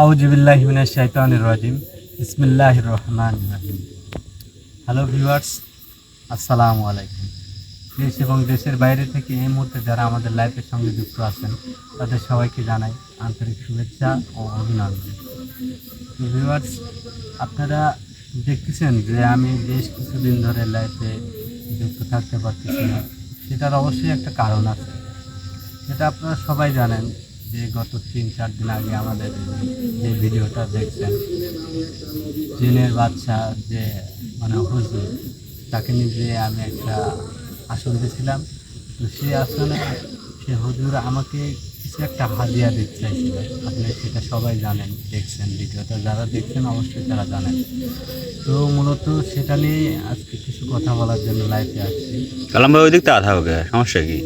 আউজিবিল্লাহিমিনা ইসমিল্লাহ রহমান রাহিম। হ্যালো ভিউয়ার্স, আসসালামু আলাইকুম। দেশ এবং দেশের বাইরে থেকে এই মুহূর্তে যারা আমাদের লাইফের সঙ্গে যুক্ত আছেন, তাদের সবাইকে জানাই আন্তরিক শুভেচ্ছা ও অভিনন্দন। ভিউয়ার্স, আপনারা দেখতেছেন যে আমি বেশ কিছুদিন ধরে লাইফে যুক্ত থাকতে পারতেছি না। সেটার অবশ্যই একটা কারণ আছে। সেটা আপনারা সবাই জানেন যে গত তিন চার দিন আগে আমাদের যে ভিডিওটা দেখছেন জিনের বাচ্চা যে মানে হুজুর তাকে নিয়ে যে আমি একটা আসন দিয়েছিলাম। তো সেই আসনে সে হুজুর আমাকে কিছু একটা হাদিয়া দিতে চাইছিল। আপনি সেটা সবাই জানেন দেখছেন ভিডিওটা। যারা দেখছেন অবশ্যই তারা জানেন। তো মূলত সেটা নিয়ে আজকে কিছু কথা বলার জন্য লাইফে আসছি। কালাম ভাই ওই দিক তা থাকবে সমস্যা কি?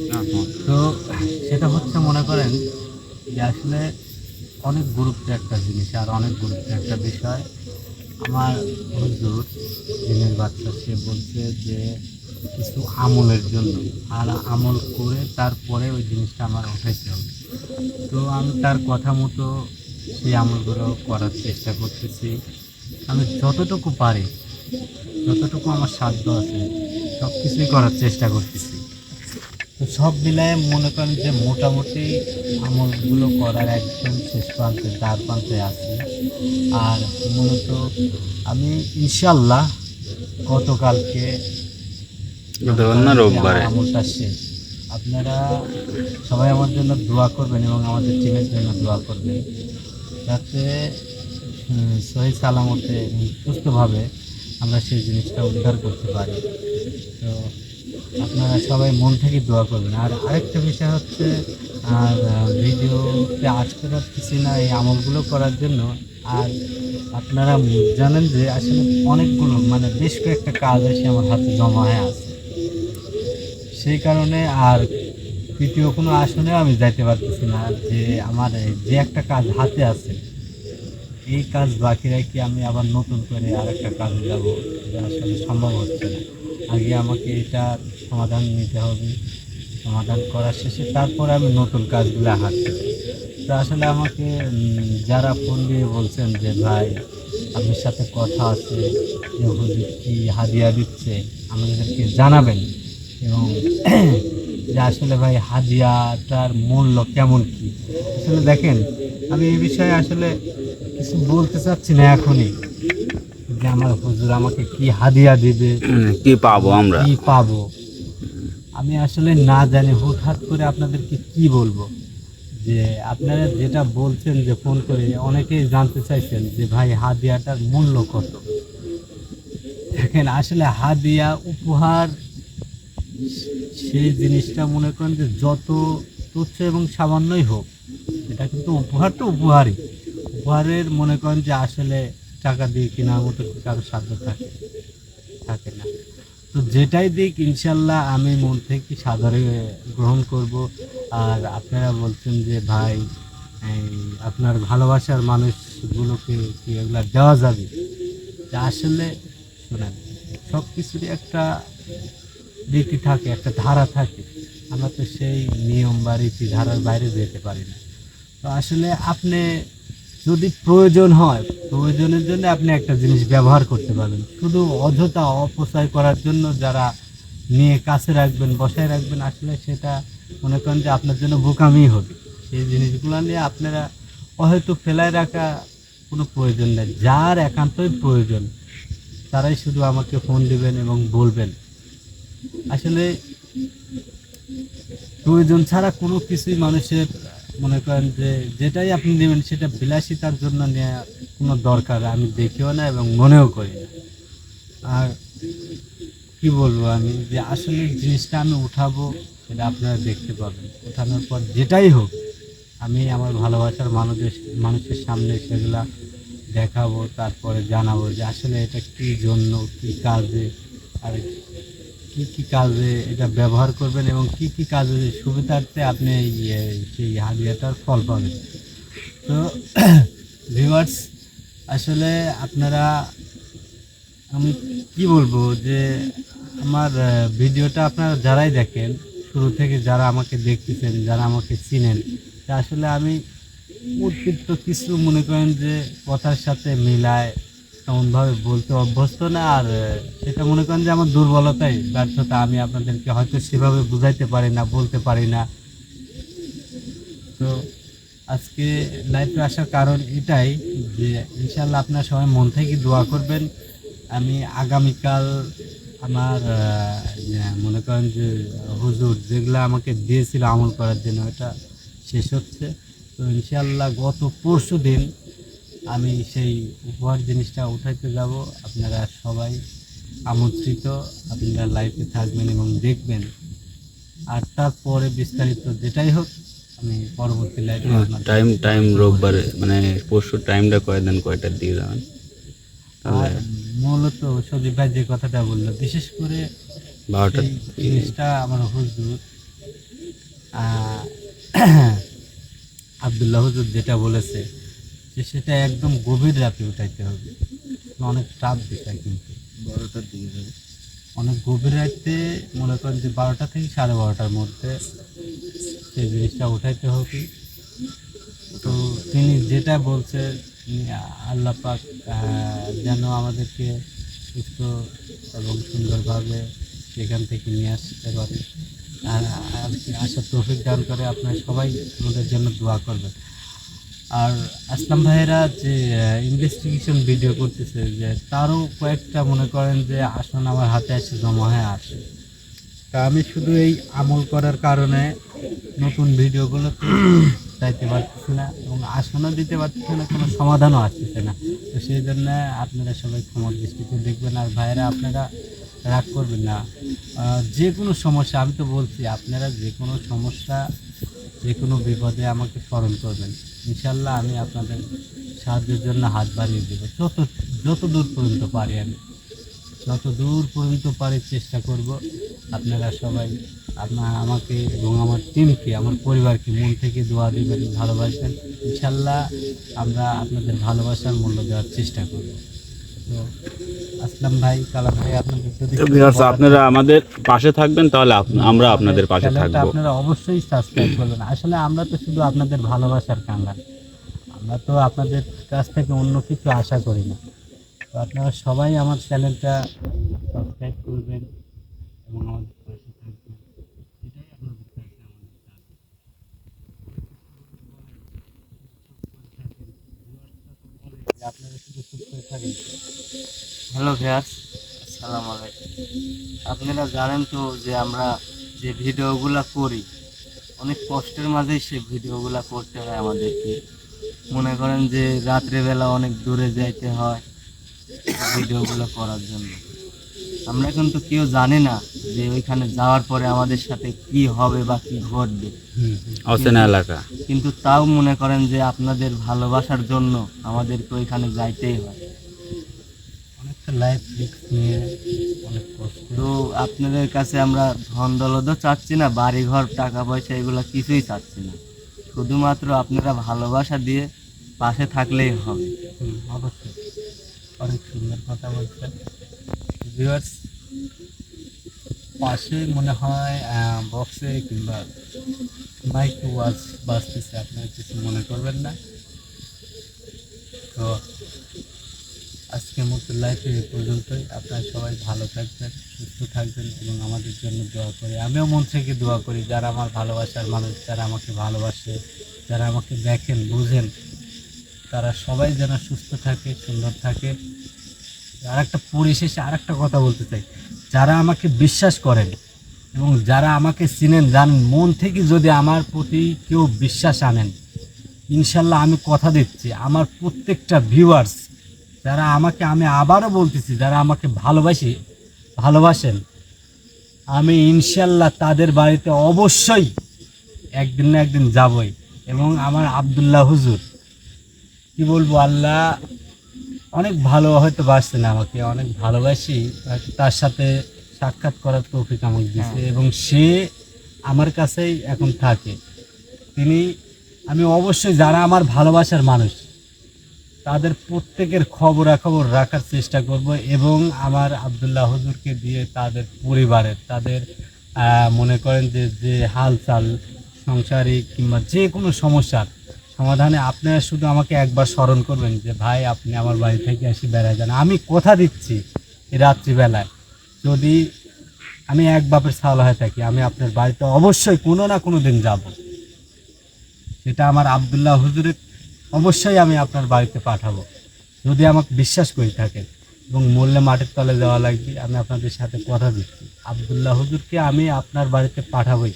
তো সেটা হচ্ছে মনে করেন যে আসলে অনেক গুরুত্ব একটা জিনিস আর অনেক গুরুত্ব একটা বিষয়। আমার হুজুর দিনের বাচ্চা সে বলছে যে কিছু আমলের জন্য। আর আমল করে তারপরে ওই জিনিসটা আমার হবে। তো আমি তার কথা মতো সেই আমলগুলো করার চেষ্টা করতেছি। আমি যতটুকু পারি, যতটুকু আমার সাধ্য আছে সব কিছুই করার চেষ্টা করতেছি। তো সব মিলায় মনে করেন যে মোটামুটি আমলগুলো করার একদম শেষ প্রান্তে দ্বার প্রান্তে আছে। আর মূলত আমি ইনশাল্লাহ গতকালকে আমলটা শেষ। আপনারা সবাই আমার জন্য দোয়া করবেন এবং আমাদের টিমের জন্য দোয়া করবেন। যাতে সহি সালামতে সুস্থভাবে আমরা সেই জিনিসটা উদ্ধার করতে পারি। তো আপনারা সবাই মন থেকে দোয়া করবেন। আর আরেকটা বিষয় হচ্ছে, আর ভিডিওতে আসতে পারতেছি না, এই আমলগুলো করার জন্য। আর আপনারা জানেন যে আসলে অনেকগুলো মানে বেশ কয়েকটা কাজ এসে আমার হাতে জমা হয়ে আছে। সেই কারণে আর তৃতীয় কোনো আসনে আমি যাইতে পারতেছি না। যে আমার যে একটা কাজ হাতে আছে, এই কাজ বাকি রেখে আমি আবার নতুন করে আর একটা কাজে যাব আসলে সম্ভব হচ্ছে না। আগে আমাকে এটা সমাধান নিতে হবে, সমাধান করার শেষে তারপরে আমি নতুন কাজগুলো হাঁটতে তো আসলে আমাকে যারা ফোন দিয়ে বলছেন যে, ভাই, আপনার সাথে কথা আছে, যে হুজুর কি হাদিয়া দিচ্ছে, আমাদেরকে জানাবেন। এবং যে আসলে, ভাই, হাদিয়াটার মূল্য কেমন কি? আসলে দেখেন, আমি এই বিষয়ে আসলে কিছু বলতে চাচ্ছি না এখনই। যে আমার হুজুর আমাকে কি হাদিয়া দিবে? কি পাবো আমরা? কি পাবো? আমি আসলে না জানি হুটহাট করে আপনাদেরকে কি বলব? যে আপনারা যেটা বলছেন যে ফোন করে অনেকেই জানতে চাইছেন যে ভাই হাদিয়াটার মূল্য কত? দেখেন আসলে হাদিয়া উপহার সেই জিনিসটা মনে করেন যে যত তুচ্ছ এবং সামান্যই হোক এটা কিন্তু উপহার তো উপহারই। উপহারের মনে করেন যে আসলে টাকা দিয়ে কেনার মতো কারও সাধ্য থাকে থাকে না। তো যেটাই দিক, ইনশাল্লাহ আমি মন থেকে সাদরে গ্রহণ করব। আর আপনারা বলছেন যে, ভাই আপনার ভালোবাসার মানুষগুলোকে কি এগুলো দেওয়া যাবে? তা আসলে শোনেন সব কিছুরই একটা রীতি থাকে, একটা ধারা থাকে। আমরা তো সেই নিয়ম বা রীতি ধারার বাইরে যেতে পারি না। তো আসলে আপনি যদি প্রয়োজন হয়, প্রয়োজনের জন্য আপনি একটা জিনিস ব্যবহার করতে পারবেন। শুধু অযথা অপচয় করার জন্য যারা নিয়ে কাছে রাখবেন, বসায় রাখবেন, আসলে সেটা মনে করেন যে আপনার জন্য বোকামি হবে। সেই জিনিসগুলো নিয়ে আপনারা হয়তো ফেলায় রাখা কোনো প্রয়োজন নেই। যার একান্তই প্রয়োজন, তারাই শুধু আমাকে ফোন দিবেন এবং বলবেন। আসলে প্রয়োজন ছাড়া কোনো কিছুই মানুষের মনে করেন যে যেটাই আপনি নেবেন সেটা বিলাসিতার জন্য নেওয়া কোনো দরকার, আমি দেখিও না এবং মনেও করি না। আর কি বলব আমি, যে আসলে জিনিসটা আমি উঠাবো সেটা আপনারা দেখতে পাবেন। ওঠানোর পর যেটাই হোক, আমি আমার ভালোবাসার মানুষের মানুষের সামনে সেগুলা দেখাবো, তারপরে জানাব যে আসলে এটা কী জন্য, কী কাজে, আর কি কি কাজে এটা ব্যবহার করবেন এবং কি কি কাজে সুবিধার্থে আপনি ইয়ে সেই হাদিয়াটার ফল পাবেন? তো ভিউয়ার্স আসলে আপনারা, আমি কি বলব যে আমার ভিডিওটা আপনারা যারাই দেখেন, শুরু থেকে যারা আমাকে দেখতেছেন, যারা আমাকে চিনেন, তা আসলে আমি অতিরিক্ত কিছু মনে করেন যে কথার সাথে মিলায় তেমনভাবে বলতে অভ্যস্ত না, আর সেটা মনে করেন যে আমার দুর্বলতাই, ব্যর্থতা। আমি আপনাদেরকে হয়তো সেভাবে বুঝাইতে পারি না, বলতে পারি না। তো আজকে লাইভে আসার কারণ এটাই যে ইনশাল্লাহ আপনারা সবাই মন থেকে দোয়া করবেন। আমি আগামীকাল আমার মনে করেন যে, হুজুর যেগুলো আমাকে দিয়েছিল আমল করার জন্য, এটা শেষ হচ্ছে। তো ইনশাল্লাহ গত পরশু দিন আমি সেই উপহার জিনিসটা উঠাইতে যাব। আপনারা সবাই আমন্ত্রিত আপনারা লাইফে থাকবেন এবং দেখবেন। আর তারপরে বিস্তারিত যেটাই হোক আমি পরবর্তী লাইভে টাইম টাইম রোববারে মানে পরশু টাইমটা কয় দেন কয়টার দিকে যাবেন? আর মূলত সজীব ভাই যে কথাটা বলল বিশেষ করে বারোটা জিনিসটা আমার হুজুর আহ, আবদুল্লাহ হুজুর যেটা বলেছে যে সেটা একদম গভীর রাতে উঠাইতে হবে। অনেক চাপ বিষয় কিন্তু। বারোটার দিকে যাবে। অনেক গভীর রাতে মনে করেন যে বারোটা থেকে সাড়ে বারোটার মধ্যে সেই জিনিসটা উঠাইতে হবে। তো তিনি যেটা বলছে আল্লাহ পাক যেন আমাদেরকে সুস্থ এবং সুন্দরভাবে সেখান থেকে নিয়ে আসতে পারে। আর আর কি আশা তৌফিক দান করে আপনারা সবাই আমাদের জন্য দোয়া করবেন। আর আসলাম ভাইয়েরা যে ইনভেস্টিগেশন ভিডিও করতেছে যে তারও কয়েকটা মনে করেন যে আসন আমার হাতে এসে জমা হয়ে আসে তা আমি শুধু এই আমল করার কারণে নতুন ভিডিওগুলো চাইতে পারতেছি না এবং আসনও দিতে পারতেছি না, কোনো সমাধানও আসতেছে না। তো সেই জন্য আপনারা সবাই ক্ষমার দৃষ্টিতে দেখবেন আর ভাইয়েরা আপনারা রাগ করবেন না। যে কোনো সমস্যা, আমি তো বলছি, আপনারা যে কোনো সমস্যা, যে কোনো বিপদে আমাকে স্মরণ করবেন। ইনশাল্লাহ আমি আপনাদের সাহায্যের জন্য হাত বাড়িয়ে দেবো। যত যত দূর পর্যন্ত পারি আমি, যত দূর পর্যন্ত পারি চেষ্টা করব, আপনারা সবাই আপনার আমাকে এবং আমার টিমকে আমার পরিবারকে মন থেকে দোয়া দেবেন, ভালোবাসবেন। ইনশাল্লাহ আমরা আপনাদের ভালোবাসার মূল্য দেওয়ার চেষ্টা করব। তো আসলাম ভাই কালাম ভাই আপনাদের যদি আপনারা আমাদের পাশে থাকবেন তাহলে আমরা আপনাদের পাশে থাকব। আপনারা অবশ্যই সাবস্ক্রাইব করবেন। আসলে আমরা তো শুধু আপনাদের ভালোবাসার কাঙ্গাল আমরা তো আপনাদের কাছ থেকে অন্য কিছু আশা করি না। তো আপনারা সবাই আমার চ্যানেলটা সাবস্ক্রাইব করবেন এবং আমাদের পাশে থাকবেন এটাই আপনাদের কাছে আমাদের দাবি। যে আপনারা শুধু সুস্থ থাকেন। হ্যালো ভিয়ার্স আসসালামু আলাইকুম। আপনারা জানেন তো যে আমরা যে ভিডিওগুলো করি, অনেক কষ্টের মাঝেই সেই ভিডিওগুলো করতে হয় আমাদেরকে। মনে করেন যে রাত্রেবেলা অনেক দূরে যাইতে হয় ভিডিওগুলো করার জন্য। আমরা কিন্তু কেউ জানি না যে ওইখানে যাওয়ার পরে আমাদের সাথে কি হবে বা কি ঘটবে। অচেনা এলাকা। কিন্তু তাও মনে করেন যে আপনাদের ভালোবাসার জন্য আমাদেরকে ওইখানে যাইতেই হয়। তো আপনাদের কাছে আমরা ধন দৌলতও চাচ্ছি না বাড়ি ঘর টাকা পয়সা এগুলো কিছুই চাচ্ছি না। শুধুমাত্র আপনারা ভালোবাসা দিয়ে পাশে থাকলেই হবে। অবশ্যই। অনেক সুন্দর কথা বলছেন। ভিউয়ার্স পাশে মনে হয় বক্সে কিংবা মাইক ওয়াজ বাজতেছে, আপনারা কিছু মনে করবেন না। তো আজকের মতো লাইফে এই পর্যন্তই। আপনারা সবাই ভালো থাকবেন, সুস্থ থাকবেন এবং আমাদের জন্য দোয়া করি। আমিও মন থেকে দোয়া করি, যারা আমার ভালোবাসার মানুষ, যারা আমাকে ভালোবাসে, যারা আমাকে দেখেন, বুঝেন, তারা সবাই যেন সুস্থ থাকে, সুন্দর থাকে। আর একটা পরিশেষে আর একটা কথা বলতে চাই। যারা আমাকে বিশ্বাস করেন এবং যারা আমাকে চিনেন, জানেন, মন থেকে যদি আমার প্রতি কেউ বিশ্বাস আনেন, ইনশাল্লাহ আমি কথা দিচ্ছি। আমার প্রত্যেকটা ভিউয়ার্স যারা আমাকে আমি আবারও বলতেছি, যারা আমাকে ভালোবাসি, ভালোবাসেন, আমি ইনশাল্লাহ তাদের বাড়িতে অবশ্যই একদিন না একদিন যাবই। এবং আমার আবদুল্লাহ হুজুর, কি বলব আল্লাহ? অনেক ভালো হয়তো বাসছেন আমাকে অনেক ভালোবাসি তার সাথে সাক্ষাৎ করার তৌফিক আমাকে দিয়েছে এবং সে আমার কাছেই এখন থাকে। তিনি আমি অবশ্যই যারা আমার ভালোবাসার মানুষ তাদের প্রত্যেকের খবরাখবর রাখার চেষ্টা করব এবং আমার আবদুল্লাহ হজুরকে দিয়ে তাদের পরিবারের তাদের মনে করেন যে যে হালচাল সংসারিক কিংবা যে কোনো সমস্যার সমাধানে আপনারা শুধু আমাকে একবার স্মরণ করবেন যে, ভাই, আপনি আমার বাড়ি থেকে আসি বেড়ায় যান। আমি কথা দিচ্ছি রাত্রিবেলায়। যদি আমি এক বাপের ছাওয়াল হয়ে থাকি, আমি আপনার বাড়িতে অবশ্যই কোনো না কোনো দিন যাব। সেটা আমার আবদুল্লাহ হুজুরের অবশ্যই আমি আপনার বাড়িতে পাঠাবো। যদি আমাকে বিশ্বাস করে থাকেন এবং মূল্যে মাটির তলে দেওয়া লাগবে, আমি আপনাদের সাথে কথা দিচ্ছি। আবদুল্লাহ হুজুরকে আমি আপনার বাড়িতে পাঠাবই।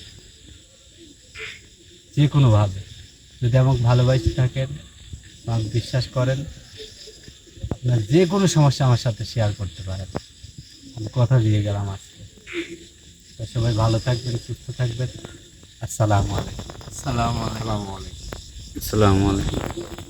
যে কোনোভাবে। যদি আমাকে ভালোবাসতে থাকেন আমাকে বিশ্বাস করেন আপনার যে কোনো সমস্যা আমার সাথে শেয়ার করতে পারেন। আমি কথা দিয়ে গেলাম আজকে। তো সবাই ভালো থাকবেন সুস্থ থাকবেন। আসসালামু আলাইকুম। আসসালামু আলাইকুম। আসসালামু আলাইকুম।